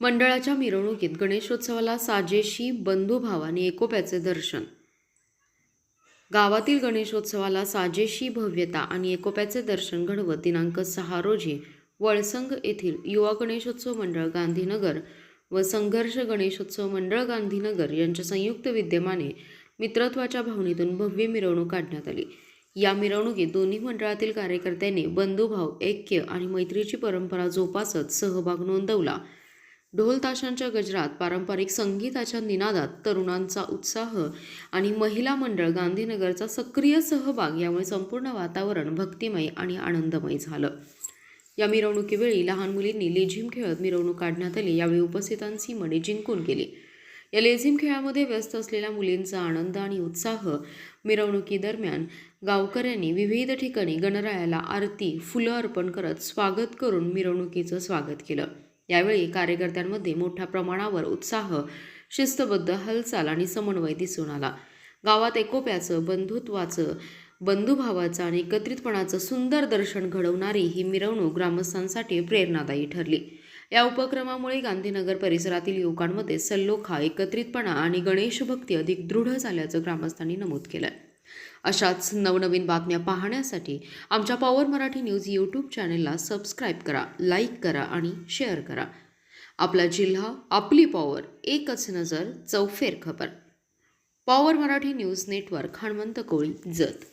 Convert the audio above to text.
मंडळाच्या मिरवणुकीत गणेशोत्सवाला साजेशी बंधुभाव आणि एकोप्याचे दर्शन. गावातील गणेशोत्सवाला साजेशी भव्यता आणि एकोप्याचे दर्शन घडवत दिनांक सहा रोजी वळसंग येथील युवा गणेशोत्सव मंडळ गांधीनगर व संघर्ष गणेशोत्सव मंडळ गांधीनगर यांच्या संयुक्त विद्यमाने मित्रत्वाच्या भावनेतून भव्य मिरवणूक काढण्यात आली. या मिरवणुकीत दोन्ही मंडळातील कार्यकर्त्यांनी बंधुभाव ऐक्य आणि मैत्रीची परंपरा जोपासत सहभाग नोंदवला. ढोल ताशांच्या गजरात पारंपरिक संगीताच्या निनादात तरुणांचा उत्साह आणि महिला मंडळ गांधीनगरचा सक्रिय सहभाग यामुळे संपूर्ण वातावरण भक्तिमय आणि आनंदमय झालं. या मिरवणुकीवेळी लहान मुलींनी लेझिम खेळत मिरवणूक काढण्यात आली. यावेळी उपस्थितांची मने जिंकून गेली. या लेझिम खेळामध्ये व्यस्त असलेल्या मुलींचा आनंद आणि उत्साह मिरवणुकीदरम्यान गावकऱ्यांनी विविध ठिकाणी गणरायाला आरती फुलं अर्पण करत स्वागत करून मिरवणुकीचं स्वागत केलं. यावेळी कार्यकर्त्यांमध्ये मोठ्या प्रमाणावर उत्साह शिस्तबद्ध हालचाल आणि समन्वय दिसून आला. गावात एकोप्याचं बंधुत्वाचं बंधुभावाचं आणि एकत्रितपणाचं सुंदर दर्शन घडवणारी ही मिरवणूक ग्रामस्थांसाठी प्रेरणादायी ठरली. या उपक्रमामुळे गांधीनगर परिसरातील युवकांमध्ये सल्लोखा एकत्रितपणा आणि गणेशभक्ती अधिक दृढ झाल्याचं ग्रामस्थांनी नमूद केलं. अशाच नवनवीन बातम्या पाहण्यासाठी आमच्या पॉवर मराठी न्यूज यूट्यूब चॅनेलला सबस्क्राईब करा लाईक करा आणि शेअर करा. आपला जिल्हा आपली पॉवर एकच नजर चौफेर खबर. Power Marathi News Network Hanmant Koli Jat.